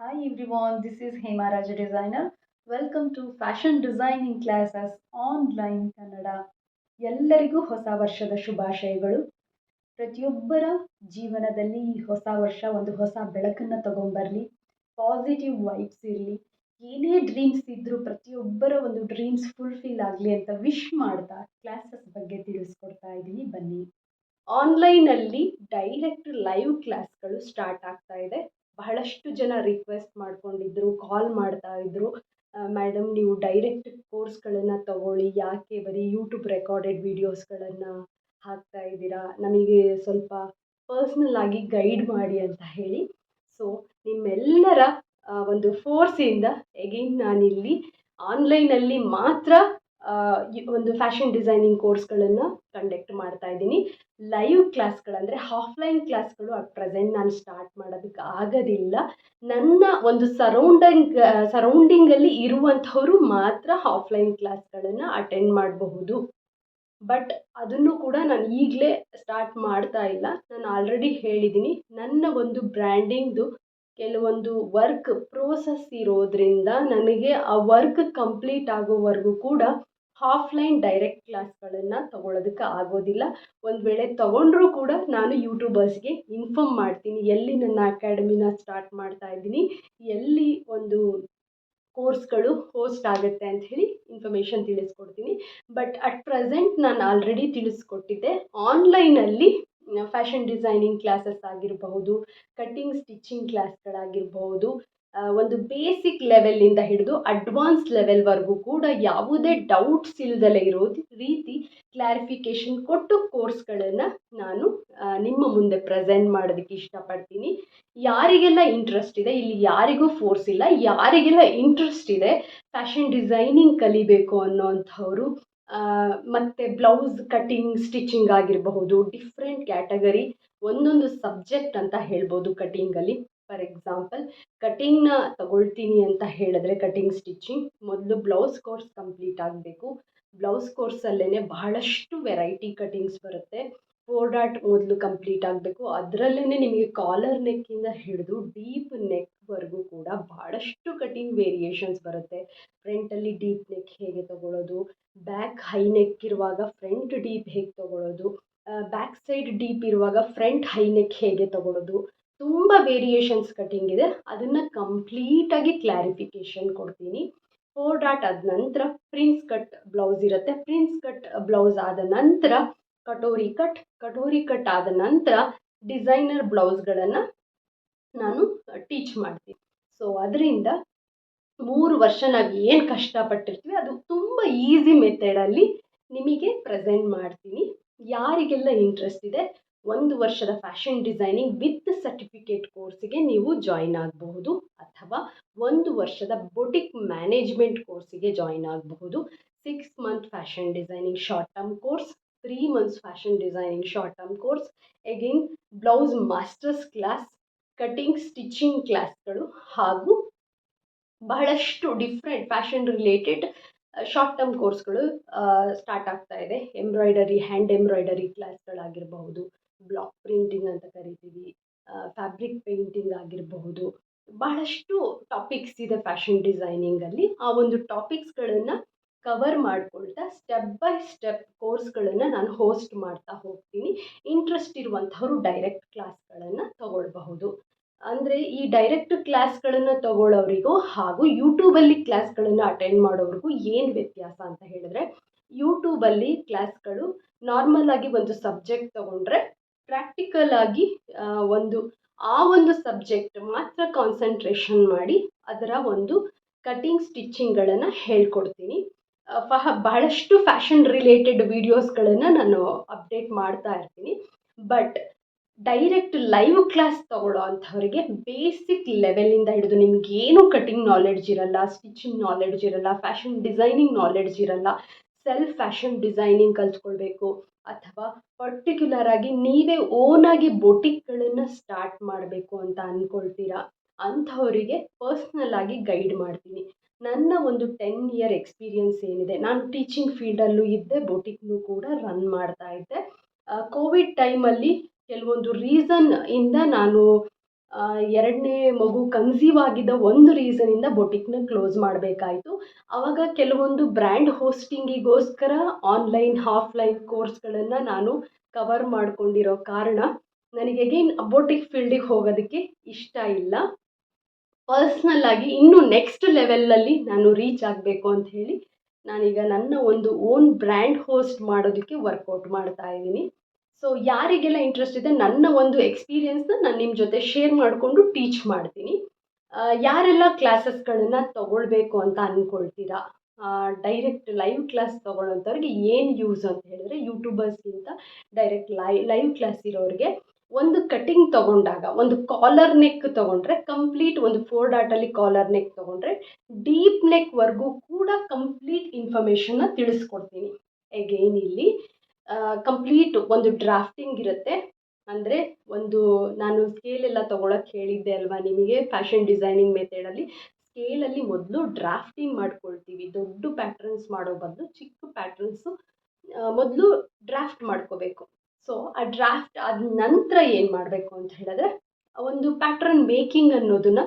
Hi everyone, this is Hema Raja Designer. Welcome to Fashion Designing Classes Online Kannada ಎಲ್ಲರಿಗೂ ಹೊಸ ವರ್ಷದ ಶುಭಾಶಯಗಳು ಪ್ರತಿಯೊಬ್ಬರ ಜೀವನದಲ್ಲಿ ಈ ಹೊಸ ವರ್ಷ ಒಂದು ಹೊಸ ಬೆಳಕನ್ನು ತಗೊಂಬರಲಿ ಪಾಸಿಟಿವ್ ವೈಬ್ಸ್ ಇರಲಿ ಏನೇ ಡ್ರೀಮ್ಸ್ ಇದ್ದರೂ ಪ್ರತಿಯೊಬ್ಬರ ಒಂದು ಡ್ರೀಮ್ಸ್ ಫುಲ್ಫಿಲ್ ಆಗಲಿ ಅಂತ ವಿಶ್ ಮಾಡ್ತಾ ಕ್ಲಾಸಸ್ ಬಗ್ಗೆ ತಿಳಿಸ್ಕೊಡ್ತಾ ಇದ್ದೀನಿ ಬನ್ನಿ ಆನ್ಲೈನಲ್ಲಿ ಡೈರೆಕ್ಟ್ ಲೈವ್ ಕ್ಲಾಸ್ಗಳು ಸ್ಟಾರ್ಟ್ ಆಗ್ತಾ ಇದೆ ಬಹಳಷ್ಟು ಜನ ರಿಕ್ವೆಸ್ಟ್ ಮಾಡ್ಕೊಂಡಿದ್ರು ಕಾಲ್ ಮಾಡ್ತಾ ಇದ್ರು. ಮೇಡಮ್ ನೀವು ಡೈರೆಕ್ಟ್ ಕೋರ್ಸ್ಗಳನ್ನು ತಗೊಳ್ಳಿ, ಯಾಕೆ ಬರೀ ಯೂಟ್ಯೂಬ್ ರೆಕಾರ್ಡೆಡ್ ವೀಡಿಯೋಸ್ಗಳನ್ನು ಹಾಕ್ತಾ ಇದ್ದೀರಾ? ನಮಗೆ ಸ್ವಲ್ಪ ಪರ್ಸ್ನಲ್ ಆಗಿ ಗೈಡ್ ಮಾಡಿ ಅಂತ ಹೇಳಿ. ಸೊ ನಿಮ್ಮೆಲ್ಲರ ಒಂದು ಫೋರ್ಸಿಂದ ಎಗೈನ್ ನಾನಿಲ್ಲಿ ಆನ್ಲೈನಲ್ಲಿ ಮಾತ್ರ ಒಂದು ಫ್ಯಾಷನ್ ಡಿಸೈನಿಂಗ್ ಕೋರ್ಸ್ಗಳನ್ನು ಕಂಡಕ್ಟ್ ಮಾಡ್ತಾ ಇದ್ದೀನಿ. ಲೈವ್ ಕ್ಲಾಸ್ಗಳಂದರೆ ಆಫ್ಲೈನ್ ಕ್ಲಾಸ್ಗಳು ಅಟ್ ಪ್ರೆಸೆಂಟ್ ನಾನು ಸ್ಟಾರ್ಟ್ ಮಾಡೋದಕ್ಕೆ ಆಗೋದಿಲ್ಲ. ನನ್ನ ಒಂದು ಸರೌಂಡಿಂಗ್ ಸರೌಂಡಿಂಗಲ್ಲಿ ಇರುವಂಥವರು ಮಾತ್ರ ಆಫ್ಲೈನ್ ಕ್ಲಾಸ್ಗಳನ್ನು ಅಟೆಂಡ್ ಮಾಡಬಹುದು. ಬಟ್ ಅದನ್ನು ಕೂಡ ನಾನು ಈಗಲೇ ಸ್ಟಾರ್ಟ್ ಮಾಡ್ತಾ ಇಲ್ಲ. ನಾನು ಆಲ್ರೆಡಿ ಹೇಳಿದ್ದೀನಿ ನನ್ನ ಒಂದು ಬ್ರ್ಯಾಂಡಿಂಗ್ದು ಕೆಲವೊಂದು ವರ್ಕ್ ಪ್ರೋಸೆಸ್ ಇರೋದ್ರಿಂದ ನನಗೆ ಆ ವರ್ಕ್ ಕಂಪ್ಲೀಟ್ ಆಗೋವರೆಗೂ ಕೂಡ ಆಫ್ಲೈನ್ ಡೈರೆಕ್ಟ್ ಕ್ಲಾಸ್ಗಳನ್ನು ತಗೊಳ್ಳೋದಕ್ಕೆ ಆಗೋದಿಲ್ಲ. ಒಂದು ವೇಳೆ ತಗೊಂಡ್ರೂ ಕೂಡ ನಾನು ಯೂಟ್ಯೂಬರ್ಸ್ಗೆ ಇನ್ಫಾರ್ಮ್ ಮಾಡ್ತೀನಿ. ಎಲ್ಲಿ ನನ್ನ ಅಕಾಡೆಮಿನ ಸ್ಟಾರ್ಟ್ ಮಾಡ್ತಾ ಇದ್ದೀನಿ, ಎಲ್ಲಿ ಒಂದು ಕೋರ್ಸ್ಗಳು ಹೋಸ್ಟ್ ಆಗುತ್ತೆ ಅಂತ ಹೇಳಿ ಇನ್ಫಾರ್ಮೇಷನ್ ತಿಳಿಸ್ಕೊಡ್ತೀನಿ. ಬಟ್ ಅಟ್ ಪ್ರೆಸೆಂಟ್ ನಾನು ಆಲ್ರೆಡಿ ತಿಳಿಸ್ಕೊಟ್ಟಿದ್ದೆ. ಆನ್ಲೈನಲ್ಲಿ ಫ್ಯಾಷನ್ ಡಿಸೈನಿಂಗ್ ಕ್ಲಾಸಸ್ ಆಗಿರಬಹುದು ಕಟ್ಟಿಂಗ್ ಸ್ಟಿಚಿಂಗ್ ಕ್ಲಾಸ್ಗಳಾಗಿರಬಹುದು ಒಂದು ಬೇಸಿಕ್ ಲೆವೆಲ್ಲಿಂದ ಹಿಡಿದು ಅಡ್ವಾನ್ಸ್ ಲೆವೆಲ್ವರೆಗೂ ಕೂಡ ಯಾವುದೇ ಡೌಟ್ಸ್ ಇಲ್ದಲೇ ಇರೋ ರೀತಿ ಕ್ಲಾರಿಫಿಕೇಷನ್ ಕೊಟ್ಟು ಕೋರ್ಸ್ಗಳನ್ನು ನಾನು ನಿಮ್ಮ ಮುಂದೆ ಪ್ರೆಸೆಂಟ್ ಮಾಡೋದಕ್ಕೆ ಇಷ್ಟಪಡ್ತೀನಿ. ಯಾರಿಗೆಲ್ಲ ಇಂಟ್ರೆಸ್ಟ್ ಇದೆ, ಇಲ್ಲಿ ಯಾರಿಗೂ ಫೋರ್ಸ್ ಇಲ್ಲ, ಯಾರಿಗೆಲ್ಲ ಇಂಟ್ರೆಸ್ಟ್ ಇದೆ ಫ್ಯಾಷನ್ ಡಿಸೈನಿಂಗ್ ಕಲಿಬೇಕು ಅನ್ನೋಂಥವ್ರು ಮತ್ತು ಮತ್ತೆ ಬ್ಲೌಸ್ ಕಟಿಂಗ್ ಸ್ಟಿಚಿಂಗ್ ಆಗಿರಬಹುದು ಡಿಫ್ರೆಂಟ್ ಕ್ಯಾಟಗರಿ ಒಂದೊಂದು ಸಬ್ಜೆಕ್ಟ್ ಅಂತ ಹೇಳ್ಬೋದು ಕಟಿಂಗಲ್ಲಿ ಫಾರ್ ಎಕ್ಸಾಂಪಲ್, ಕಟಿಂಗ್ನ ತಗೊಳ್ತೀನಿ ಅಂತ ಹೇಳಿದ್ರೆ ಕಟಿಂಗ್ ಸ್ಟಿಚಿಂಗ್, ಮೊದಲು ಬ್ಲೌಸ್ ಕೋರ್ಸ್ ಕಂಪ್ಲೀಟ್ ಆಗಬೇಕು. ಬ್ಲೌಸ್ ಕೋರ್ಸಲ್ಲೇ ಬಹಳಷ್ಟು ವೆರೈಟಿ ಕಟಿಂಗ್ಸ್ ಬರುತ್ತೆ. ಫೋರ್ ಡಾಟ್ ಮೊದಲು ಕಂಪ್ಲೀಟ್ ಆಗಬೇಕು. ಅದರಲ್ಲೇ ನಿಮಗೆ ಕಾಲರ್ ನೆಕ್ಕಿಂದ ಹಿಡಿದು ಡೀಪ್ ನೆಕ್ವರೆಗೂ ಕೂಡ ಭಾಳಷ್ಟು ಕಟಿಂಗ್ ವೇರಿಯೇಷನ್ಸ್ ಬರುತ್ತೆ. ಫ್ರಂಟಲ್ಲಿ ಡೀಪ್ ನೆಕ್ ಹೇಗೆ ತಗೊಳ್ಳೋದು ಬ್ಯಾಕ್ ಹೈ ನೆಕ್ ಇರುವಾಗ ಫ್ರಂಟ್ ಡೀಪ್ ಹೇಗೆ ತಗೊಳ್ಳೋದು ಬ್ಯಾಕ್ ಸೈಡ್ ಡೀಪ್ ಇರುವಾಗ ಫ್ರಂಟ್ ಹೈ ನೆಕ್ ಹೇಗೆ ತಗೊಳ್ಳೋದು ತುಂಬ ವೇರಿಯೇಷನ್ಸ್ ಕಟ್ಟಿಂಗ್ ಇದೆ. ಅದನ್ನು ಕಂಪ್ಲೀಟಾಗಿ ಕ್ಲಾರಿಫಿಕೇಷನ್ ಕೊಡ್ತೀನಿ. ಫೋರ್ ಡಾಟ್ ಆದ ನಂತರ ಪ್ರಿನ್ಸ್ ಕಟ್ ಬ್ಲೌಸ್ ಇರುತ್ತೆ. ಪ್ರಿನ್ಸ್ ಕಟ್ ಬ್ಲೌಸ್ ಆದ ನಂತರ ಕಟೋರಿ ಕಟ್ ಕಟೋರಿ ಕಟ್ ಆದ ನಂತರ ಡಿಸೈನರ್ ಬ್ಲೌಸ್ಗಳನ್ನು ನಾನು ಟೀಚ್ ಮಾಡ್ತೀನಿ. ಸೊ ಅದರಿಂದ ಮೂರು ವರ್ಷ ನಾವು ಏನು ಕಷ್ಟಪಟ್ಟಿರ್ತೀವಿ, ಅದು ತುಂಬ ಈಸಿ ಮೆಥಡಲ್ಲಿ ನಿಮಗೆ ಪ್ರೆಸೆಂಟ್ ಮಾಡ್ತೀನಿ. ಯಾರಿಗೆಲ್ಲ ಇಂಟ್ರೆಸ್ಟ್ ಇದೆ ಒಂದು ವರ್ಷದ ಫ್ಯಾಷನ್ ಡಿಸೈನಿಂಗ್ ವಿತ್ ಸರ್ಟಿಫಿಕೇಟ್ ಕೋರ್ಸಿಗೆ ನೀವು ಜಾಯಿನ್ ಆಗಬಹುದು ಅಥವಾ ಒಂದು ವರ್ಷದ ಬೊಟಿಕ್ ಮ್ಯಾನೇಜ್ಮೆಂಟ್ ಕೋರ್ಸಿಗೆ ಜಾಯಿನ್ ಆಗಬಹುದು. Six month fashion designing short term course three months fashion designing short term course again blouse masters class cutting stitching ಕ್ಲಾಸ್ಗಳು ಹಾಗೂ ಬಹಳಷ್ಟು different fashion related short term ಕೋರ್ಸ್ಗಳು ಸ್ಟಾರ್ಟ್ ಆಗ್ತಾ ಇದೆ. ಎಂಬ್ರಾಯ್ಡರಿ ಹ್ಯಾಂಡ್ ಎಂಬ್ರಾಯ್ಡರಿ ಕ್ಲಾಸ್ಗಳಾಗಿರಬಹುದು block printing ಅಂತ ಕರಿತೀವಿ. Fabric painting ಆಗಿರಬಹುದು. ಬಹಳಷ್ಟು ಟಾಪಿಕ್ಸ್ ಇದೆ ಫ್ಯಾಷನ್ ಡಿಸೈನಿಂಗಲ್ಲಿ ಆ ಒಂದು ಟಾಪಿಕ್ಸ್ಗಳನ್ನು ಕವರ್ ಮಾಡಿಕೊಳ್ತಾ ಸ್ಟೆಪ್ ಬೈ ಸ್ಟೆಪ್ ಕೋರ್ಸ್ಗಳನ್ನು ನಾನು ಹೋಸ್ಟ್ ಮಾಡ್ತಾ ಹೋಗ್ತೀನಿ. ಇಂಟ್ರೆಸ್ಟ್ ಇರುವಂಥವ್ರು ಡೈರೆಕ್ಟ್ ಕ್ಲಾಸ್ಗಳನ್ನು ತಗೊಳ್ಬಹುದು. ಅಂದರೆ ಈ ಡೈರೆಕ್ಟ್ ಕ್ಲಾಸ್ಗಳನ್ನು ತಗೊಳ್ಳೋರಿಗೂ ಹಾಗೂ ಯೂಟ್ಯೂಬಲ್ಲಿ ಕ್ಲಾಸ್ಗಳನ್ನು ಅಟೆಂಡ್ ಮಾಡೋರಿಗೂ ಏನು ವ್ಯತ್ಯಾಸ ಅಂತ ಹೇಳಿದ್ರೆ ಯೂಟ್ಯೂಬಲ್ಲಿ ಕ್ಲಾಸ್ಗಳು ನಾರ್ಮಲ್ ಆಗಿ ಒಂದು ಸಬ್ಜೆಕ್ಟ್ ತಗೊಂಡ್ರೆ ಪ್ರಾಕ್ಟಿಕಲ್ ಆಗಿ ಒಂದು, ಆ ಒಂದು ಸಬ್ಜೆಕ್ಟ್ ಮಾತ್ರ ಕಾನ್ಸಂಟ್ರೇಷನ್ ಮಾಡಿ ಅದರ ಒಂದು ಕಟಿಂಗ್ ಸ್ಟಿಚ್ಚಿಂಗ್ಗಳನ್ನು ಹೇಳ್ಕೊಡ್ತೀನಿ. ಫಹ, ಬಹಳಷ್ಟು ಫ್ಯಾಷನ್ ರಿಲೇಟೆಡ್ ವೀಡಿಯೋಸ್ಗಳನ್ನು ನಾನು ಅಪ್ಡೇಟ್ ಮಾಡ್ತಾ ಇರ್ತೀನಿ. ಬಟ್ ಡೈರೆಕ್ಟ್ ಲೈವ್ ಕ್ಲಾಸ್ ತಗೊಳ್ಳೋ ಅಂಥವ್ರಿಗೆ ಬೇಸಿಕ್ ಲೆವೆಲಿಂದ ಹಿಡಿದು ನಿಮ್ಗೆ ಏನು ಕಟಿಂಗ್ ನಾಲೆಡ್ಜ್ ಇರಲ್ಲ ಸ್ಟಿಚಿಂಗ್ ನಾಲೆಡ್ಜ್ ಇರಲ್ಲ ಫ್ಯಾಷನ್ ಡಿಸೈನಿಂಗ್ ನಾಲೆಡ್ಜ್ ಇರಲ್ಲ ಸೆಲ್ಫ್ ಫ್ಯಾಷನ್ ಡಿಸೈನಿಂಗ್ ಕಲ್ತ್ಕೊಳ್ಬೇಕು. ಅಥವಾ ಪರ್ಟಿಕ್ಯುಲರ್ ಆಗಿ ನೀವೇ ಓನಾಗಿ ಬೊಟಿಕ್ಗಳನ್ನು ಸ್ಟಾರ್ಟ್ ಮಾಡಬೇಕು ಅಂತ ಅಂದ್ಕೊಳ್ತೀರಾ ಅಂಥವರಿಗೆ ಪರ್ಸ್ನಲ್ ಆಗಿ ಗೈಡ್ ಮಾಡ್ತೀನಿ. ನನ್ನ ಒಂದು ಟೆನ್ ಇಯರ್ ಎಕ್ಸ್ಪೀರಿಯನ್ಸ್ ಏನಿದೆ, ನಾನು ಟೀಚಿಂಗ್ ಫೀಲ್ಡಲ್ಲೂ ಇದ್ದೆ ಬೊಟಿಕ್ನೂ ಕೂಡ ರನ್ ಮಾಡ್ತಾ ಇದ್ದೆ. ಕೋವಿಡ್ ಟೈಮಲ್ಲಿ ಕೆಲವೊಂದು ರೀಸನ್ ಇಂದ ನಾನು ಎರಡನೇ ಮಗು ಕನ್ಸೀವ್ ಆಗಿದ್ದ ಒಂದು ರೀಸನಿಂದ ಬೊಟಿಕ್ನ ಕ್ಲೋಸ್ ಮಾಡಬೇಕಾಯಿತು. ಆವಾಗ ಕೆಲವೊಂದು ಬ್ರ್ಯಾಂಡ್ ಹೋಸ್ಟಿಂಗಿಗೋಸ್ಕರ ಆನ್ಲೈನ್ ಆಫ್ಲೈನ್ ಕೋರ್ಸ್ಗಳನ್ನು ನಾನು ಕವರ್ ಮಾಡ್ಕೊಂಡಿರೋ ಕಾರಣ ನನಗೆ ಅಗೇನ್ ಬೊಟಿಕ್ ಫೀಲ್ಡಿಗೆ ಹೋಗೋದಕ್ಕೆ ಇಷ್ಟ ಇಲ್ಲ. ಪರ್ಸ್ನಲ್ ಆಗಿ ಇನ್ನೂ ನೆಕ್ಸ್ಟ್ ಲೆವೆಲಲ್ಲಿ ನಾನು ರೀಚ್ ಆಗಬೇಕು ಅಂತ ಹೇಳಿ ನಾನೀಗ ನನ್ನ ಒಂದು ಓನ್ ಬ್ರ್ಯಾಂಡ್ ಹೋಸ್ಟ್ ಮಾಡೋದಕ್ಕೆ ವರ್ಕೌಟ್ ಮಾಡ್ತಾ ಇದ್ದೀನಿ. ಸೊ ಯಾರಿಗೆಲ್ಲ ಇಂಟ್ರೆಸ್ಟ್ ಇದೆ, ನನ್ನ ಒಂದು ಎಕ್ಸ್ಪೀರಿಯೆನ್ಸ್ನ ನಾನು ನಿಮ್ಮ ಜೊತೆ ಶೇರ್ ಮಾಡಿಕೊಂಡು ಟೀಚ್ ಮಾಡ್ತೀನಿ. ಯಾರೆಲ್ಲ ಕ್ಲಾಸಸ್ಗಳನ್ನು ತಗೊಳ್ಬೇಕು ಅಂತ ಅಂದ್ಕೊಳ್ತೀರಾ ಡೈರೆಕ್ಟ್ ಲೈವ್ ಕ್ಲಾಸ್ ತೊಗೊಳ್ಳೋಂಥವ್ರಿಗೆ ಏನು ಯೂಸ್ ಅಂತ ಹೇಳಿದ್ರೆ ಯೂಟ್ಯೂಬರ್ಸ್ಗಿಂತ ಡೈರೆಕ್ಟ್ ಲೈ ಲೈವ್ ಕ್ಲಾಸ್ ಇರೋರಿಗೆ ಒಂದು ಕಟಿಂಗ್ ತಗೊಂಡಾಗ, ಒಂದು ಕಾಲರ್ ನೆಕ್ ತೊಗೊಂಡ್ರೆ ಕಂಪ್ಲೀಟ್ ಒಂದು ಫೋರ್ ಡಾಟಲ್ಲಿ ಕಾಲರ್ ನೆಕ್ ತೊಗೊಂಡ್ರೆ ಡೀಪ್ ನೆಕ್ವರೆಗೂ ಕೂಡ ಕಂಪ್ಲೀಟ್ ಇನ್ಫಾರ್ಮೇಷನ್ನ ತಿಳಿಸ್ಕೊಡ್ತೀನಿ. ಅಗೇನ್ ಇಲ್ಲಿ ಕಂಪ್ಲೀಟ್ ಒಂದು ಡ್ರಾಫ್ಟಿಂಗ್ ಇರುತ್ತೆ. ಅಂದರೆ ಒಂದು ನಾನು ಸ್ಕೇಲ್ ಎಲ್ಲ ತೊಗೊಳಕ್ಕೆ ಹೇಳಿದ್ದೆ ಅಲ್ವಾ ನಿಮಗೆ ಫ್ಯಾಷನ್ ಡಿಸೈನಿಂಗ್ ಮೆಥಡಲ್ಲಿ ಸ್ಕೇಲಲ್ಲಿ ಮೊದಲು ಡ್ರಾಫ್ಟಿಂಗ್ ಮಾಡ್ಕೊಳ್ತೀವಿ. ದೊಡ್ಡ ಪ್ಯಾಟ್ರನ್ಸ್ ಮಾಡೋ ಬದಲು ಚಿಕ್ಕ ಪ್ಯಾಟ್ರನ್ಸು ಮೊದಲು ಡ್ರಾಫ್ಟ್ ಮಾಡ್ಕೋಬೇಕು. ಸೊ ಆ ಡ್ರಾಫ್ಟ್ ಆದ ನಂತರ ಏನು ಮಾಡಬೇಕು ಅಂತ ಹೇಳಿದ್ರೆ, ಒಂದು ಪ್ಯಾಟ್ರನ್ ಮೇಕಿಂಗ್ ಅನ್ನೋದನ್ನ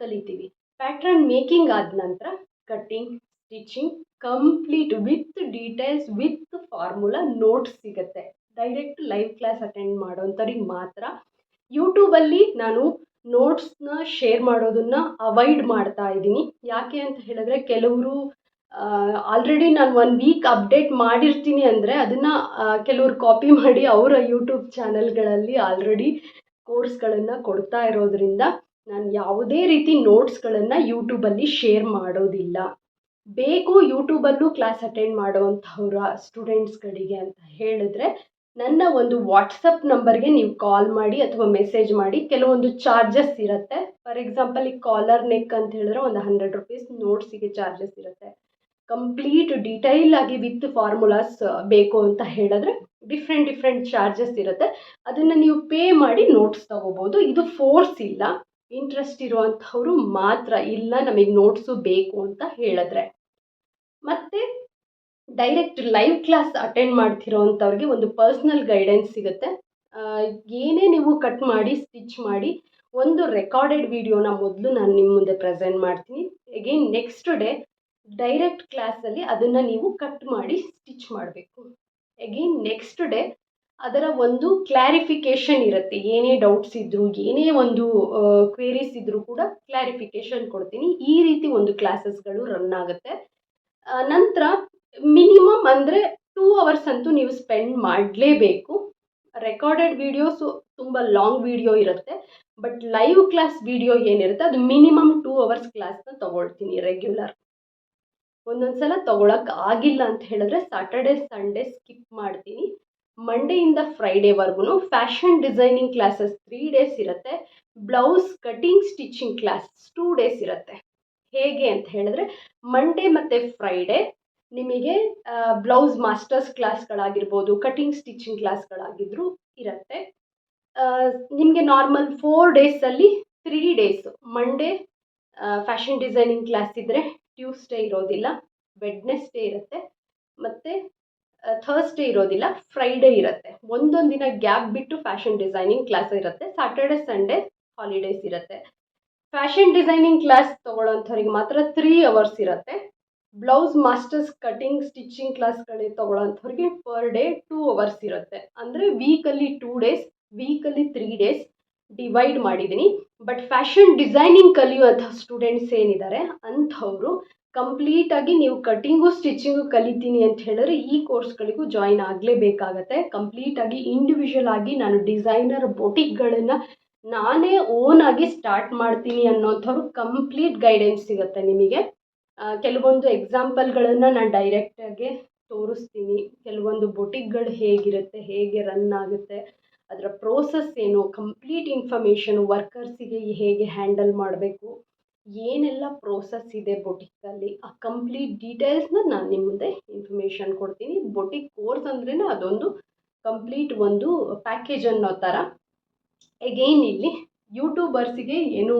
ಕಲಿತೀವಿ. ಪ್ಯಾಟ್ರನ್ ಮೇಕಿಂಗ್ ಆದ ನಂತರ cutting stitching complete with details with formula notes ಸಿಗುತ್ತೆ. ಡೈರೆಕ್ಟ್ ಲೈವ್ ಕ್ಲಾಸ್ ಅಟೆಂಡ್ ಮಾಡೋಂಥವ್ರಿಗೆ ಮಾತ್ರ ಯೂಟ್ಯೂಬಲ್ಲಿ ನಾನು ನೋಟ್ಸ್ನ ಶೇರ್ ಮಾಡೋದನ್ನು ಅವಾಯ್ಡ್ ಮಾಡ್ತಾ ಇದ್ದೀನಿ. ಯಾಕೆ ಅಂತ ಹೇಳಿದ್ರೆ ಕೆಲವರು ಆಲ್ರೆಡಿ ನಾನು ಒನ್ ವೀಕ್ ಅಪ್ಡೇಟ್ ಮಾಡಿರ್ತೀನಿ ಅಂದರೆ ಅದನ್ನು ಕೆಲವರು ಕಾಪಿ ಮಾಡಿ ಅವರ ಯೂಟ್ಯೂಬ್ ಚಾನಲ್ಗಳಲ್ಲಿ ಆಲ್ರೆಡಿ ಕೋರ್ಸ್ಗಳನ್ನು ಕೊಡ್ತಾ ಇರೋದ್ರಿಂದ ನಾನು ಯಾವುದೇ ರೀತಿ ನೋಟ್ಸ್ಗಳನ್ನು ಯೂಟ್ಯೂಬಲ್ಲಿ ಶೇರ್ ಮಾಡೋದಿಲ್ಲ. ಬೇಕು ಯೂಟ್ಯೂಬಲ್ಲೂ ಕ್ಲಾಸ್ ಅಟೆಂಡ್ ಮಾಡೋವಂಥವ್ರ ಸ್ಟೂಡೆಂಟ್ಸ್ಗಳಿಗೆ ಅಂತ ಹೇಳಿದ್ರೆ, ನನ್ನ ಒಂದು ವಾಟ್ಸಪ್ ನಂಬರ್ಗೆ ನೀವು ಕಾಲ್ ಮಾಡಿ ಅಥವಾ ಮೆಸೇಜ್ ಮಾಡಿ, ಕೆಲವೊಂದು ಚಾರ್ಜಸ್ ಇರುತ್ತೆ. ಫಾರ್ ಎಕ್ಸಾಂಪಲ್ ಈ ಕಾಲರ್ ನೆಕ್ ಅಂತ ಹೇಳಿದ್ರೆ ಒಂದು ಹಂಡ್ರೆಡ್ ರುಪೀಸ್ ನೋಟ್ಸಿಗೆ ಚಾರ್ಜಸ್ ಇರುತ್ತೆ. ಕಂಪ್ಲೀಟ್ ಡಿಟೈಲ್ ಆಗಿ ವಿತ್ ಫಾರ್ಮುಲಾಸ್ ಬೇಕು ಅಂತ ಹೇಳಿದ್ರೆ ಡಿಫ್ರೆಂಟ್ ಡಿಫ್ರೆಂಟ್ ಚಾರ್ಜಸ್ ಇರುತ್ತೆ. ಅದನ್ನು ನೀವು ಪೇ ಮಾಡಿ ನೋಟ್ಸ್ ತಗೋಬೋದು. ಇದು ಫೋರ್ಸ್ ಇಲ್ಲ. ಇಂಟ್ರೆಸ್ಟ್ ಇರುವಂಥವ್ರು ಮಾತ್ರ ಇಲ್ಲ, ನಮಗೆ ನೋಟ್ಸು ಬೇಕು ಅಂತ ಹೇಳಿದ್ರೆ. ಮತ್ತು ಡೈರೆಕ್ಟ್ ಲೈವ್ ಕ್ಲಾಸ್ ಅಟೆಂಡ್ ಮಾಡ್ತಿರೋವಂಥವ್ರಿಗೆ ಒಂದು ಪರ್ಸ್ನಲ್ ಗೈಡೆನ್ಸ್ ಸಿಗುತ್ತೆ. ಏನೇ ನೀವು ಕಟ್ ಮಾಡಿ ಸ್ಟಿಚ್ ಮಾಡಿ, ಒಂದು ರೆಕಾರ್ಡೆಡ್ ವಿಡಿಯೋನ ಮೊದಲು ನಾನು ನಿಮ್ಮ ಮುಂದೆ ಪ್ರೆಸೆಂಟ್ ಮಾಡ್ತೀನಿ. ಎಗೇನ್ ನೆಕ್ಸ್ಟ್ ಡೇ ಡೈರೆಕ್ಟ್ ಕ್ಲಾಸಲ್ಲಿ ಅದನ್ನು ನೀವು ಕಟ್ ಮಾಡಿ ಸ್ಟಿಚ್ ಮಾಡಬೇಕು. ಎಗೇನ್ ನೆಕ್ಸ್ಟ್ ಡೇ ಅದರ ಒಂದು ಕ್ಲಾರಿಫಿಕೇಶನ್ ಇರುತ್ತೆ. ಏನೇ ಡೌಟ್ಸ್ ಇದ್ದರೂ ಏನೇ ಒಂದು ಕ್ವೇರೀಸ್ ಇದ್ದರೂ ಕೂಡ ಕ್ಲಾರಿಫಿಕೇಷನ್ ಕೊಡ್ತೀನಿ. ಈ ರೀತಿ ಒಂದು ಕ್ಲಾಸಸ್ಗಳು ರನ್ ಆಗುತ್ತೆ. ನಂತರ ಮಿನಿಮಮ್ ಅಂದರೆ ಟೂ ಅವರ್ಸ್ ಅಂತೂ ನೀವು ಸ್ಪೆಂಡ್ ಮಾಡಲೇಬೇಕು. ರೆಕಾರ್ಡೆಡ್ ವೀಡಿಯೋಸು ತುಂಬ ಲಾಂಗ್ ವಿಡಿಯೋ ಇರುತ್ತೆ. ಬಟ್ ಲೈವ್ ಕ್ಲಾಸ್ ವಿಡಿಯೋ ಏನಿರುತ್ತೆ, ಅದು ಮಿನಿಮಮ್ ಟೂ ಅವರ್ಸ್ ಕ್ಲಾಸ್ನ ತೊಗೊಳ್ತೀನಿ ರೆಗ್ಯುಲರ್ ಒಂದೊಂದು ಸಲ ತೊಗೊಳಕ್ಕೆ ಆಗಿಲ್ಲ ಅಂತ ಹೇಳಿದ್ರೆ ಸಾಟರ್ಡೆ ಸಂಡೇ ಸ್ಕಿಪ್ ಮಾಡ್ತೀನಿ. ಮಂಡೆಯಿಂದ ಫ್ರೈಡೇವರೆಗೂ fashion designing classes three days ಇರುತ್ತೆ. Blouse cutting stitching class two days ಇರುತ್ತೆ. ಹೇಗೆ ಅಂತ ಹೇಳಿದ್ರೆ ಮಂಡೇ ಮತ್ತು ಫ್ರೈಡೇ ನಿಮಗೆ ಬ್ಲೌಸ್ ಮಾಸ್ಟರ್ಸ್ ಕ್ಲಾಸ್ಗಳಾಗಿರ್ಬೋದು ಕಟಿಂಗ್ ಸ್ಟಿಚಿಂಗ್ ಕ್ಲಾಸ್ಗಳಾಗಿದ್ದರೂ ಇರುತ್ತೆ. ನಿಮಗೆ ನಾರ್ಮಲ್ ಫೋರ್ ಡೇಸಲ್ಲಿ three days Monday fashion designing class ಇದ್ದರೆ ಟ್ಯೂಸ್ಡೇ ಇರೋದಿಲ್ಲ ವೆಡ್ನೆಸ್ಡೇ ಇರುತ್ತೆ. ಮತ್ತು ಥರ್ಸ್ಡೇ ಇರೋದಿಲ್ಲ ಫ್ರೈಡೇ ಇರುತ್ತೆ. ಒಂದೊಂದು ದಿನ ಗ್ಯಾಪ್ ಬಿಟ್ಟು ಫ್ಯಾಷನ್ ಡಿಸೈನಿಂಗ್ ಕ್ಲಾಸ್ ಇರುತ್ತೆ. ಸ್ಯಾಟರ್ಡೆ ಸಂಡೇ ಹಾಲಿಡೇಸ್ ಇರುತ್ತೆ. ಫ್ಯಾಷನ್ ಡಿಸೈನಿಂಗ್ ಕ್ಲಾಸ್ ತೊಗೊಳ್ಳೋಂಥವ್ರಿಗೆ ಮಾತ್ರ ತ್ರೀ ಅವರ್ಸ್ ಇರುತ್ತೆ. ಬ್ಲೌಸ್ ಮಾಸ್ಟರ್ಸ್ ಕಟಿಂಗ್ ಸ್ಟಿಚಿಂಗ್ ಕ್ಲಾಸ್ಗಳಿಗೆ ತೊಗೊಳ್ಳೋಂಥವ್ರಿಗೆ ಪರ್ ಡೇ ಟೂ ಅವರ್ಸ್ ಇರುತ್ತೆ. ಅಂದರೆ weekly two days weekly three days divide ಮಾಡಿದ್ದೀನಿ. ಬಟ್ ಫ್ಯಾಷನ್ ಡಿಸೈನಿಂಗ್ ಕಲಿಯುವಂಥ ಸ್ಟೂಡೆಂಟ್ಸ್ ಏನಿದ್ದಾರೆ, ಅಂಥವರು ಕಂಪ್ಲೀಟಾಗಿ ನೀವು ಕಟಿಂಗು ಸ್ಟಿಚಿಂಗು ಕಲಿತೀನಿ ಅಂತ ಹೇಳಿದ್ರೆ ಈ ಕೋರ್ಸ್ಗಳಿಗೂ ಜಾಯಿನ್ ಆಗಲೇಬೇಕಾಗತ್ತೆ. ಕಂಪ್ಲೀಟಾಗಿ ಇಂಡಿವಿಜುವಲ್ ಆಗಿ ನಾನು ಡಿಸೈನರ್ ಬೊಟಿಕ್ಗಳನ್ನು ನಾನೇ ಓನ್ ಆಗಿ ಸ್ಟಾರ್ಟ್ ಮಾಡ್ತೀನಿ ಅನ್ನೋಂಥವ್ರು ಕಂಪ್ಲೀಟ್ ಗೈಡೆನ್ಸ್ ಸಿಗುತ್ತೆ ನಿಮಗೆ. ಕೆಲವೊಂದು ಎಕ್ಸಾಂಪಲ್ಗಳನ್ನು ನಾನು ಡೈರೆಕ್ಟಾಗಿ ತೋರಿಸ್ತೀನಿ. ಕೆಲವೊಂದು ಬೊಟಿಕ್ಗಳು ಹೇಗಿರುತ್ತೆ, ಹೇಗೆ ರನ್ ಆಗುತ್ತೆ, ಅದರ ಪ್ರೋಸೆಸ್ ಏನು ಕಂಪ್ಲೀಟ್ ಇನ್ಫಾರ್ಮೇಷನ್ ವರ್ಕರ್ಸಿಗೆ ಹೇಗೆ ಹ್ಯಾಂಡಲ್ ಮಾಡಬೇಕು. ಏನೆಲ್ಲ ಪ್ರೋಸೆಸ್ ಇದೆ ಬೊಟಿಕ್ಕಲ್ಲಿ ಆ ಕಂಪ್ಲೀಟ್ ಡೀಟೇಲ್ಸ್ನ ನಾನು ನಿಮ್ಮ ಮುಂದೆ ಇನ್ಫಾರ್ಮೇಷನ್ ಕೊಡ್ತೀನಿ. ಬೊಟಿಕ್ ಕೋರ್ಸ್ ಅಂದ್ರೇ ಅದೊಂದು ಕಂಪ್ಲೀಟ್ ಒಂದು ಪ್ಯಾಕೇಜ್ ಅನ್ನೋ ಥರ ಎಗೈನ್ ಇಲ್ಲಿ ಯೂಟ್ಯೂಬರ್ಸಿಗೆ ಏನು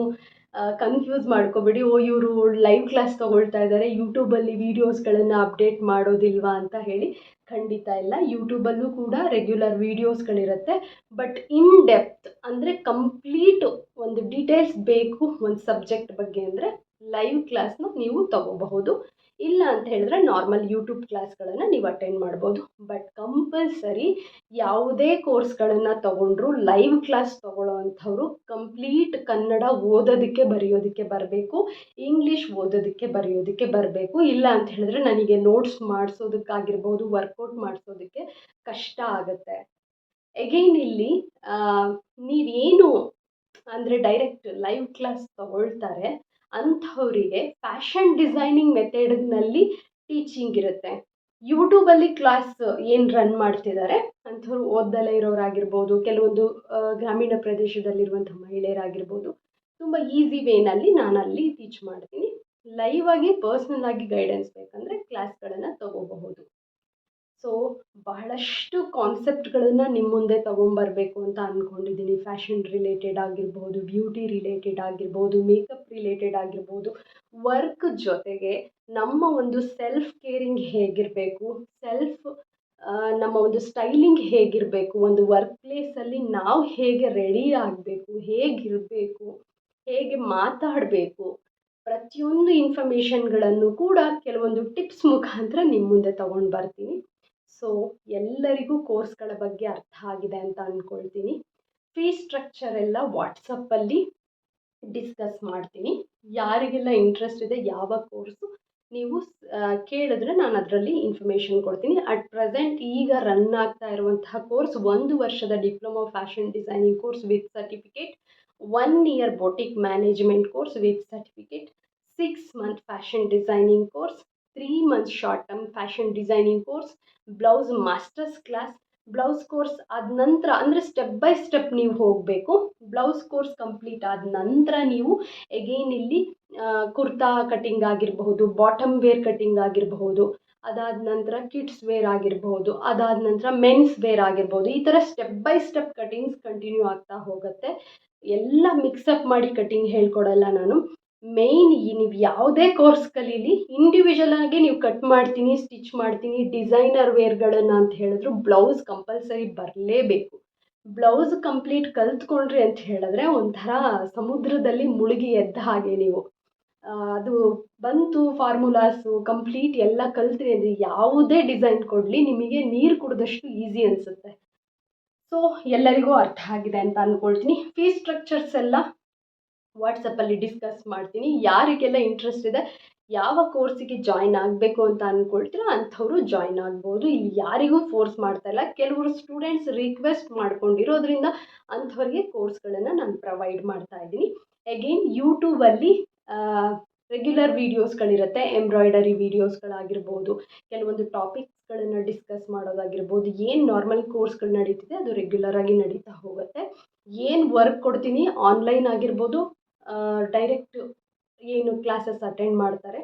ಕನ್ಫ್ಯೂಸ್ ಮಾಡ್ಕೋಬೇಡಿ. ಓ, ಇವರು ಲೈವ್ ಕ್ಲಾಸ್ ತೊಗೊಳ್ತಾ ಇದ್ದಾರೆ ಯೂಟ್ಯೂಬಲ್ಲಿ ವೀಡಿಯೋಸ್ಗಳನ್ನು ಅಪ್ಡೇಟ್ ಮಾಡೋದಿಲ್ವಾ ಅಂತ ಹೇಳಿ ಖಂಡಿತ ಇಲ್ಲ. ಯೂಟ್ಯೂಬಲ್ಲೂ ಕೂಡ ರೆಗ್ಯುಲರ್ ವೀಡಿಯೋಸ್ಗಳಿರುತ್ತೆ ಬಟ್ ಇನ್ ಡೆಪ್ತ್ ಅಂದರೆ ಕಂಪ್ಲೀಟ್ ಒಂದು ಡೀಟೇಲ್ಸ್ ಬೇಕು ಒಂದು ಸಬ್ಜೆಕ್ಟ್ ಬಗ್ಗೆ ಅಂದರೆ ಲೈವ್ ಕ್ಲಾಸ್ನ ನೀವು ತಗೋಬಹುದು. ಇಲ್ಲ ಅಂತ ಹೇಳಿದ್ರೆ ನಾರ್ಮಲ್ ಯೂಟ್ಯೂಬ್ ಕ್ಲಾಸ್ಗಳನ್ನು ನೀವು ಅಟೆಂಡ್ ಮಾಡ್ಬೋದು. ಬಟ್ ಕಂಪಲ್ಸರಿ ಯಾವುದೇ ಕೋರ್ಸ್ಗಳನ್ನು ತಗೊಂಡ್ರು ಲೈವ್ ಕ್ಲಾಸ್ ತಗೊಳ್ಳೋ ಕಂಪ್ಲೀಟ್ ಕನ್ನಡ ಓದೋದಕ್ಕೆ ಬರೆಯೋದಕ್ಕೆ ಬರಬೇಕು ಇಂಗ್ಲೀಷ್ ಓದೋದಕ್ಕೆ ಬರೆಯೋದಕ್ಕೆ ಬರಬೇಕು. ಇಲ್ಲ ಅಂತ ಹೇಳಿದ್ರೆ ನನಗೆ ನೋಟ್ಸ್ ಮಾಡಿಸೋದಕ್ಕಾಗಿರ್ಬೋದು ವರ್ಕೌಟ್ ಮಾಡಿಸೋದಕ್ಕೆ ಕಷ್ಟ ಆಗುತ್ತೆ. ಎಗೈನ್ ಇಲ್ಲಿ ನೀವೇನು ಅಂದರೆ ಡೈರೆಕ್ಟ್ ಲೈವ್ ಕ್ಲಾಸ್ ತಗೊಳ್ತಾರೆ ಅಂಥವರಿಗೆ ಫ್ಯಾಷನ್ ಡಿಸೈನಿಂಗ್ ಮೆಥಡ್ನಲ್ಲಿ ಟೀಚಿಂಗ್ ಇರುತ್ತೆ. ಯೂಟ್ಯೂಬಲ್ಲಿ ಕ್ಲಾಸ್ ಏನು ರನ್ ಮಾಡ್ತಿದ್ದಾರೆ ಅಂಥವ್ರು ಓದ್ದಲೇ ಇರೋರಾಗಿರ್ಬೋದು, ಕೆಲವೊಂದು ಗ್ರಾಮೀಣ ಪ್ರದೇಶದಲ್ಲಿರುವಂಥ ಮಹಿಳೆಯರಾಗಿರ್ಬೋದು, ತುಂಬ ಈಸಿ ವೇನಲ್ಲಿ ನಾನು ಅಲ್ಲಿ ಟೀಚ್ ಮಾಡ್ತೀನಿ. ಲೈವ್ ಆಗಿ ಪರ್ಸ್ನಲ್ ಆಗಿ ಗೈಡೆನ್ಸ್ ಬೇಕಂದರೆ ಕ್ಲಾಸ್ಗಳನ್ನು ತಗೋಬಹುದು. ಸೊ ಬಹಳಷ್ಟು ಕಾನ್ಸೆಪ್ಟ್ಗಳನ್ನು ನಿಮ್ಮ ಮುಂದೆ ತೊಗೊಂಬರ್ಬೇಕು ಅಂತ ಅಂದ್ಕೊಂಡಿದ್ದೀನಿ ಫ್ಯಾಷನ್ ರಿಲೇಟೆಡ್ ಆಗಿರ್ಬೋದು ಬ್ಯೂಟಿ ರಿಲೇಟೆಡ್ ಆಗಿರ್ಬೋದು ಮೇಕಪ್ ರಿಲೇಟೆಡ್ ಆಗಿರ್ಬೋದು. ವರ್ಕ್ ಜೊತೆಗೆ ನಮ್ಮ ಒಂದು ಸೆಲ್ಫ್ ಕೇರಿಂಗ್ ಹೇಗಿರಬೇಕು ಸೆಲ್ಫ್ ನಮ್ಮ ಒಂದು ಸ್ಟೈಲಿಂಗ್ ಹೇಗಿರಬೇಕು, ಒಂದು ವರ್ಕ್ ಪ್ಲೇಸಲ್ಲಿ ನಾವು ಹೇಗೆ ರೆಡಿ ಆಗಬೇಕು, ಹೇಗಿರಬೇಕು, ಹೇಗೆ ಮಾತಾಡಬೇಕು, ಪ್ರತಿಯೊಂದು ಇನ್ಫಾರ್ಮೇಷನ್ಗಳನ್ನು ಕೂಡ ಕೆಲವೊಂದು ಟಿಪ್ಸ್ ಮುಖಾಂತರ ನಿಮ್ಮ ಮುಂದೆ ತೊಗೊಂಡು ಬರ್ತೀನಿ. ಸೊ ಎಲ್ಲರಿಗೂ ಕೋರ್ಸ್ಗಳ ಬಗ್ಗೆ ಅರ್ಥ ಆಗಿದೆ ಅಂತ ಅಂದ್ಕೊಳ್ತೀನಿ ಫೀ ಸ್ಟ್ರಕ್ಚರ್ ಎಲ್ಲ ವಾಟ್ಸಪ್ಪಲ್ಲಿ ಡಿಸ್ಕಸ್ ಮಾಡ್ತೀನಿ. ಯಾರಿಗೆಲ್ಲ ಇಂಟ್ರೆಸ್ಟ್ ಇದೆ, ಯಾವ ಕೋರ್ಸು ನೀವು ಕೇಳಿದ್ರೆ ನಾನು ಅದರಲ್ಲಿ ಇನ್ಫಾರ್ಮೇಷನ್ ಕೊಡ್ತೀನಿ. ಅಟ್ ಪ್ರೆಸೆಂಟ್ ಈಗ ರನ್ ಆಗ್ತಾ ಇರುವಂತಹ ಕೋರ್ಸ್ ಒಂದು ವರ್ಷದ diploma fashion designing course with certificate one year boutique management course with certificate six month fashion designing course three months short term fashion designing course blouse masters class blouse course ಆದ ನಂತರ ಅಂದರೆ step by step ನೀವು ಹೋಗಬೇಕು. Blouse course complete ಆದ ನಂತರ ನೀವು again ಇಲ್ಲಿ kurta cutting ಆಗಿರಬಹುದು ಬಾಟಮ್ ವೇರ್ ಕಟಿಂಗ್ ಆಗಿರಬಹುದು, ಅದಾದ ನಂತರ ಕಿಡ್ಸ್ ವೇರ್ ಆಗಿರಬಹುದು, ಅದಾದ ನಂತರ ಮೆನ್ಸ್ ವೇರ್ ಆಗಿರ್ಬೋದು ಈ ಥರ step by step cuttings continue ಆಗ್ತಾ ಹೋಗುತ್ತೆ. ಎಲ್ಲ ಮಿಕ್ಸಪ್ ಮಾಡಿ ಕಟಿಂಗ್ ಹೇಳ್ಕೊಡಲ್ಲ ನಾನು. ಮೇಯ್ನ್ ಈ ನೀವು ಯಾವುದೇ ಕೋರ್ಸ್ ಕಲೀಲಿ ಇಂಡಿವಿಜುವಲ್ ಆಗಿ ನೀವು ಕಟ್ ಮಾಡ್ತೀನಿ ಸ್ಟಿಚ್ ಮಾಡ್ತೀನಿ ಡಿಸೈನರ್ ವೇರ್ಗಳನ್ನು ಅಂತ ಹೇಳಿದ್ರು ಬ್ಲೌಸ್ ಕಂಪಲ್ಸರಿ ಬರಲೇಬೇಕು. ಬ್ಲೌಸ್ ಕಂಪ್ಲೀಟ್ ಕಲ್ತ್ಕೊಂಡ್ರಿ ಅಂತ ಹೇಳಿದ್ರೆ ಒಂಥರ ಸಮುದ್ರದಲ್ಲಿ ಮುಳುಗಿ ಎದ್ದ ಹಾಗೆ ನೀವು. ಅದು ಬಂತು ಫಾರ್ಮುಲಾಸು ಕಂಪ್ಲೀಟ್ ಎಲ್ಲ ಕಲ್ತ್ರಿ ಅಂದರೆ ಯಾವುದೇ ಡಿಸೈನ್ ಕೊಡಲಿ ನಿಮಗೆ ನೀರು ಕುಡಿದಷ್ಟು ಈಸಿ ಅನಿಸುತ್ತೆ. ಸೊ ಎಲ್ಲರಿಗೂ ಅರ್ಥ ಆಗಿದೆ ಅಂತ ಅಂದ್ಕೊಳ್ತೀನಿ ಫೀಸ್ ಸ್ಟ್ರಕ್ಚರ್ಸ್ ಎಲ್ಲ ವಾಟ್ಸಪ್ಪಲ್ಲಿ ಡಿಸ್ಕಸ್ ಮಾಡ್ತೀನಿ. ಯಾರಿಗೆಲ್ಲ ಇಂಟ್ರೆಸ್ಟ್ ಇದೆ, ಯಾವ ಕೋರ್ಸಿಗೆ ಜಾಯ್ನ್ ಆಗಬೇಕು ಅಂತ ಅಂದ್ಕೊಳ್ತೀರೋ ಅಂಥವರು ಜಾಯ್ನ್ ಆಗ್ಬೋದು. ಇಲ್ಲಿ ಯಾರಿಗೂ ಫೋರ್ಸ್ ಮಾಡ್ತಾ ಇಲ್ಲ. ಕೆಲವರು ಸ್ಟೂಡೆಂಟ್ಸ್ ರಿಕ್ವೆಸ್ಟ್ ಮಾಡ್ಕೊಂಡಿರೋದ್ರಿಂದ ಅಂಥವ್ರಿಗೆ ಕೋರ್ಸ್ಗಳನ್ನು ನಾನು ಪ್ರೊವೈಡ್ ಮಾಡ್ತಾ ಇದ್ದೀನಿ. ಅಗೇನ್ ಯೂಟ್ಯೂಬಲ್ಲಿ ರೆಗ್ಯುಲರ್ ವೀಡಿಯೋಸ್ಗಳಿರುತ್ತೆ ಎಂಬ್ರಾಯ್ಡರಿ ವೀಡಿಯೋಸ್ಗಳಾಗಿರ್ಬೋದು ಕೆಲವೊಂದು ಟಾಪಿಕ್ಸ್ಗಳನ್ನು ಡಿಸ್ಕಸ್ ಮಾಡೋದಾಗಿರ್ಬೋದು. ಏನು ನಾರ್ಮಲ್ ಕೋರ್ಸ್ಗಳು ನಡೀತಿದೆ, ಅದು ರೆಗ್ಯುಲರ್ ಆಗಿ ನಡೀತಾ ಹೋಗುತ್ತೆ. ಏನು ವರ್ಕ್ ಕೊಡ್ತೀನಿ ಆನ್ಲೈನ್ ಆಗಿರ್ಬೋದು ಡೈರೆಕ್ಟ್ ಏನು ಕ್ಲಾಸಸ್ ಅಟೆಂಡ್ ಮಾಡ್ತಾರೆ.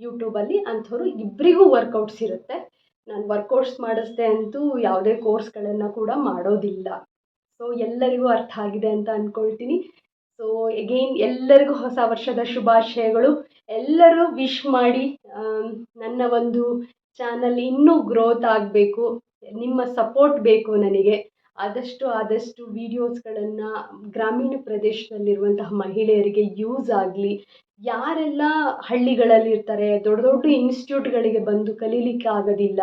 ಯೂಟ್ಯೂಬಲ್ಲಿ ಅಂಥವ್ರು ಇಬ್ಬರಿಗೂ ವರ್ಕೌಟ್ಸ್ ಇರುತ್ತೆ. ನಾನು ವರ್ಕೌಟ್ಸ್ ಮಾಡಿಸ್ದೆ ಅಂತೂ ಯಾವುದೇ ಕೋರ್ಸ್ಗಳನ್ನು ಕೂಡ ಮಾಡೋದಿಲ್ಲ. ಸೊ ಎಲ್ಲರಿಗೂ ಅರ್ಥ ಆಗಿದೆ ಅಂತ ಅಂದ್ಕೊಳ್ತೀನಿ ಸೊ ಎಗೈನ್ ಎಲ್ಲರಿಗೂ ಹೊಸ ವರ್ಷದ ಶುಭಾಶಯಗಳು. ಎಲ್ಲರೂ ವಿಶ್ ಮಾಡಿ ನನ್ನ ಒಂದು ಚಾನಲ್ ಇನ್ನೂ ಗ್ರೋತ್ ಆಗಬೇಕು. ನಿಮ್ಮ ಸಪೋರ್ಟ್ ಬೇಕು ನನಗೆ. ಆದಷ್ಟು ಆದಷ್ಟು ವೀಡಿಯೋಸ್ಗಳನ್ನು ಗ್ರಾಮೀಣ ಪ್ರದೇಶದಲ್ಲಿರುವಂತಹ ಮಹಿಳೆಯರಿಗೆ ಯೂಸ್ ಆಗಲಿ, ಯಾರೆಲ್ಲ ಹಳ್ಳಿಗಳಲ್ಲಿ ಇರ್ತಾರೆ ದೊಡ್ಡ ದೊಡ್ಡ ಇನ್ಸ್ಟಿಟ್ಯೂಟ್ಗಳಿಗೆ ಬಂದು ಕಲೀಲಿಕ್ಕೆ ಆಗೋದಿಲ್ಲ,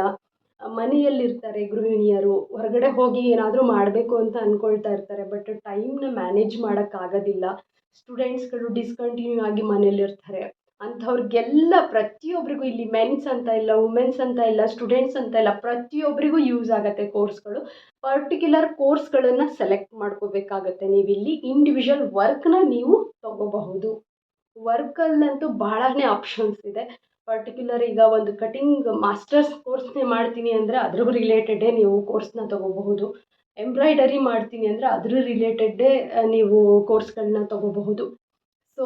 ಮನೆಯಲ್ಲಿರ್ತಾರೆ ಗೃಹಿಣಿಯರು, ಹೊರಗಡೆ ಹೋಗಿ ಏನಾದರೂ ಮಾಡಬೇಕು ಅಂತ ಅಂದ್ಕೊಳ್ತಾ ಇರ್ತಾರೆ ಬಟ್ ಟೈಮ್ನ ಮ್ಯಾನೇಜ್ ಮಾಡೋಕ್ಕಾಗೋದಿಲ್ಲ. ಸ್ಟೂಡೆಂಟ್ಸ್ಗಳು ಡಿಸ್ಕಂಟಿನ್ಯೂ ಆಗಿ ಮನೇಲಿರ್ತಾರೆ ಅಂಥವ್ರಿಗೆಲ್ಲ ಪ್ರತಿಯೊಬ್ಬರಿಗೂ ಇಲ್ಲಿ ಮೆನ್ಸ್ ಅಂತ ಇಲ್ಲ ವುಮೆನ್ಸ್ ಅಂತ ಇಲ್ಲ ಸ್ಟೂಡೆಂಟ್ಸ್ ಅಂತ ಇಲ್ಲ ಪ್ರತಿಯೊಬ್ಬರಿಗೂ ಯೂಸ್ ಆಗುತ್ತೆ ಕೋರ್ಸ್ಗಳು ಪರ್ಟಿಕ್ಯುಲರ್ ಕೋರ್ಸ್ಗಳನ್ನು ಸೆಲೆಕ್ಟ್ ಮಾಡ್ಕೋಬೇಕಾಗತ್ತೆ. ನೀವಿಲ್ಲಿ ಇಂಡಿವಿಜುವಲ್ ವರ್ಕ್ನ ನೀವು ತಗೋಬಹುದು. ವರ್ಕಲ್ಲಂತೂ ಬಹಳನೇ ಆಪ್ಷನ್ಸ್ ಇದೆ. ಪರ್ಟಿಕ್ಯುಲರ್ ಈಗ ಒಂದು ಕಟಿಂಗ್ ಮಾಸ್ಟರ್ಸ್ ಕೋರ್ಸ್ನೇ ಮಾಡ್ತೀನಿ ಅಂದರೆ ಅದ್ರ ರಿಲೇಟೆಡೇ ನೀವು ಕೋರ್ಸ್ನ ತಗೋಬಹುದು. ಎಂಬ್ರಾಯ್ಡರಿ ಮಾಡ್ತೀನಿ ಅಂದರೆ ಅದ್ರ ರಿಲೇಟೆಡ್ಡೇ ನೀವು ಕೋರ್ಸ್ಗಳನ್ನ ತಗೋಬಹುದು. ಸೊ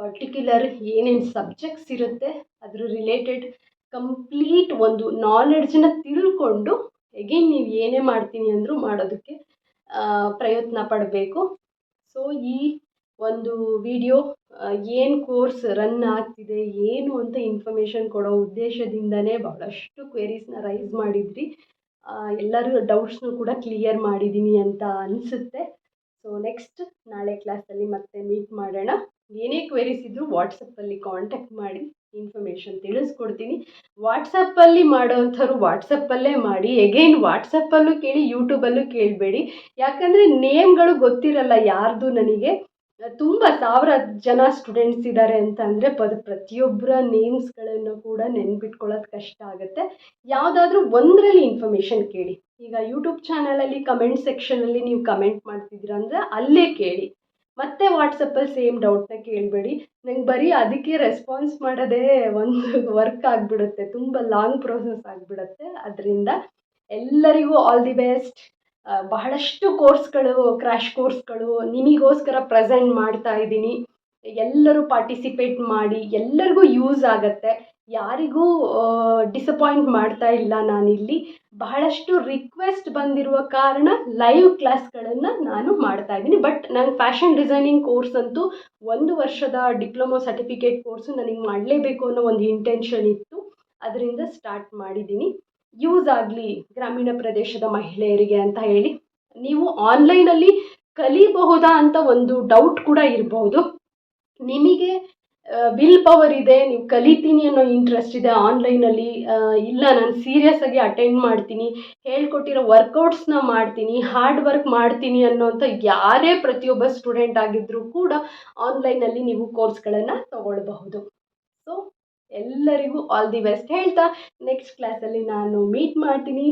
ಪರ್ಟಿಕ್ಯುಲರ್ ಏನೇನು ಸಬ್ಜೆಕ್ಟ್ಸ್ ಇರುತ್ತೆ, ಅದ್ರ ರಿಲೇಟೆಡ್ ಕಂಪ್ಲೀಟ್ ಒಂದು ನಾಲೆಡ್ಜನ್ನ ತಿಳ್ಕೊಂಡು ಎಗೇನ್ ನೀವು ಏನೇ ಮಾಡ್ತೀನಿ ಅಂದರೂ ಮಾಡೋದಕ್ಕೆ ಪ್ರಯತ್ನ ಪಡಬೇಕು. ಸೊ ಈ ಒಂದು ವಿಡಿಯೋ ಏನು ಕೋರ್ಸ್ ರನ್ ಆಗ್ತಿದೆ, ಏನು ಅಂತ ಇನ್ಫಾರ್ಮೇಷನ್ ಕೊಡೋ ಉದ್ದೇಶದಿಂದನೇ ಬಹಳಷ್ಟು ಕ್ವೆರೀಸ್ನ ರೈಸ್ ಮಾಡಿದ್ರಿ. ಎಲ್ಲರೂ ಡೌಟ್ಸ್ನು ಕೂಡ ಕ್ಲಿಯರ್ ಮಾಡಿದ್ದೀನಿ ಅಂತ ಅನಿಸುತ್ತೆ. ಸೊ ನೆಕ್ಸ್ಟ್ ನಾಳೆ ಕ್ಲಾಸಲ್ಲಿ ಮತ್ತೆ ಮೀಟ್ ಮಾಡೋಣ. ಏನೇ ಕ್ವೆರೀಸ್ ಇದ್ದರೂ ವಾಟ್ಸಪ್ಪಲ್ಲಿ ಕಾಂಟ್ಯಾಕ್ಟ್ ಮಾಡಿ ಇನ್ಫಾರ್ಮೇಷನ್ ತಿಳಿಸ್ಕೊಡ್ತೀನಿ. ವಾಟ್ಸಪ್ಪಲ್ಲಿ ಮಾಡೋವಂಥವ್ರು ವಾಟ್ಸಪ್ಪಲ್ಲೇ ಮಾಡಿ. ಎಗೈನ್ ವಾಟ್ಸಪ್ಪಲ್ಲೂ ಕೇಳಿ ಯೂಟ್ಯೂಬಲ್ಲೂ ಕೇಳಬೇಡಿ. ಯಾಕಂದರೆ ನೇಮ್ಗಳು ಗೊತ್ತಿರಲ್ಲ ಯಾರ್ದು ನನಗೆ. ತುಂಬ ಸಾವಿರ ಜನ ಸ್ಟೂಡೆಂಟ್ಸ್ ಇದ್ದಾರೆ ಅಂತ ಅಂದರೆ ಪದ ಪ್ರತಿಯೊಬ್ಬರ ನೇಮ್ಸ್ಗಳನ್ನು ಕೂಡ ನೆನ್ಪಿಟ್ಕೊಳ್ಳೋದು ಕಷ್ಟ ಆಗುತ್ತೆ. ಯಾವುದಾದ್ರೂ ಒಂದರಲ್ಲಿ ಇನ್ಫಾರ್ಮೇಷನ್ ಕೇಳಿ. ಈಗ ಯೂಟ್ಯೂಬ್ ಚಾನಲಲ್ಲಿ ಕಮೆಂಟ್ ಸೆಕ್ಷನಲ್ಲಿ ನೀವು ಕಮೆಂಟ್ ಮಾಡ್ತಿದ್ದೀರಾ ಅಂದರೆ ಅಲ್ಲೇ ಕೇಳಿ. ಮತ್ತೆ ವಾಟ್ಸಪ್ಪಲ್ಲಿ ಸೇಮ್ ಡೌಟ್ನ ಕೇಳಬೇಡಿ. ನಂಗೆ ಬರೀ ಅದಕ್ಕೆ ರೆಸ್ಪಾನ್ಸ್ ಮಾಡೋದೇ ಒಂದು ವರ್ಕ್ ಆಗಿಬಿಡುತ್ತೆ. ತುಂಬ ಲಾಂಗ್ ಪ್ರೋಸೆಸ್ ಆಗಿಬಿಡುತ್ತೆ. ಅದರಿಂದ ಎಲ್ಲರಿಗೂ ಆಲ್ ದಿ ಬೆಸ್ಟ್ ಬಹಳಷ್ಟು ಕೋರ್ಸ್ಗಳು ಕ್ರ್ಯಾಶ್ ಕೋರ್ಸ್ಗಳು ನಿಮಗೋಸ್ಕರ ಪ್ರೆಸೆಂಟ್ ಮಾಡ್ತಾ ಇದ್ದೀನಿ. ಎಲ್ಲರೂ ಪಾರ್ಟಿಸಿಪೇಟ್ ಮಾಡಿ, ಎಲ್ಲರಿಗೂ ಯೂಸ್ ಆಗತ್ತೆ. ಯಾರಿಗೂ ಡಿಸಪಾಯಿಂಟ್ ಮಾಡ್ತಾ ಇಲ್ಲ ನಾನಿಲ್ಲಿ. ಬಹಳಷ್ಟು ರಿಕ್ವೆಸ್ಟ್ ಬಂದಿರುವ ಕಾರಣ ಲೈವ್ ಕ್ಲಾಸ್ಗಳನ್ನು ನಾನು ಮಾಡ್ತಾ ಇದ್ದೀನಿ. ಬಟ್ ನಾನು ಫ್ಯಾಷನ್ ಡಿಸೈನಿಂಗ್ ಕೋರ್ಸ್ ಅಂತೂ ಒಂದು ವರ್ಷದ ಡಿಪ್ಲೊಮಾ ಸರ್ಟಿಫಿಕೇಟ್ ಕೋರ್ಸು ನನಗೆ ಮಾಡಲೇಬೇಕು ಅನ್ನೋ ಒಂದು ಇಂಟೆನ್ಷನ್ ಇತ್ತು. ಅದರಿಂದ ಸ್ಟಾರ್ಟ್ ಮಾಡಿದ್ದೀನಿ. ಯೂಸ್ ಆಗಲಿ ಗ್ರಾಮೀಣ ಪ್ರದೇಶದ ಮಹಿಳೆಯರಿಗೆ ಅಂತ ಹೇಳಿ. ನೀವು ಆನ್ಲೈನಲ್ಲಿ ಕಲಿಬಹುದಾ ಅಂತ ಒಂದು ಡೌಟ್ ಕೂಡ ಇರಬಹುದು ನಿಮಗೆ ವಿಲ್ ಪವರ್ ಇದೆ, ನೀವು ಕಲಿತೀನಿ ಅನ್ನೋ ಇಂಟ್ರೆಸ್ಟ್ ಇದೆ ಆನ್ಲೈನಲ್ಲಿ ಇಲ್ಲ, ನಾನು ಸೀರಿಯಸ್ ಆಗಿ ಅಟೆಂಡ್ ಮಾಡ್ತೀನಿ, ಹೇಳ್ಕೊಟ್ಟಿರೋ ವರ್ಕೌಟ್ಸ್ನ ಮಾಡ್ತೀನಿ ಹಾರ್ಡ್ ವರ್ಕ್ ಮಾಡ್ತೀನಿ ಅನ್ನೋಂಥ ಯಾರೇ ಪ್ರತಿಯೊಬ್ಬ ಸ್ಟೂಡೆಂಟ್ ಆಗಿದ್ದರೂ ಕೂಡ ಆನ್ಲೈನಲ್ಲಿ ನೀವು ಕೋರ್ಸ್ಗಳನ್ನು ತಗೊಳ್ಬಹುದು. ಸೊ ಎಲ್ಲರಿಗೂ ಆಲ್ ದಿ ಬೆಸ್ಟ್ ಹೇಳ್ತಾ ನೆಕ್ಸ್ಟ್ ಕ್ಲಾಸಲ್ಲಿ ನಾನು ಮೀಟ್ ಮಾಡ್ತೀನಿ.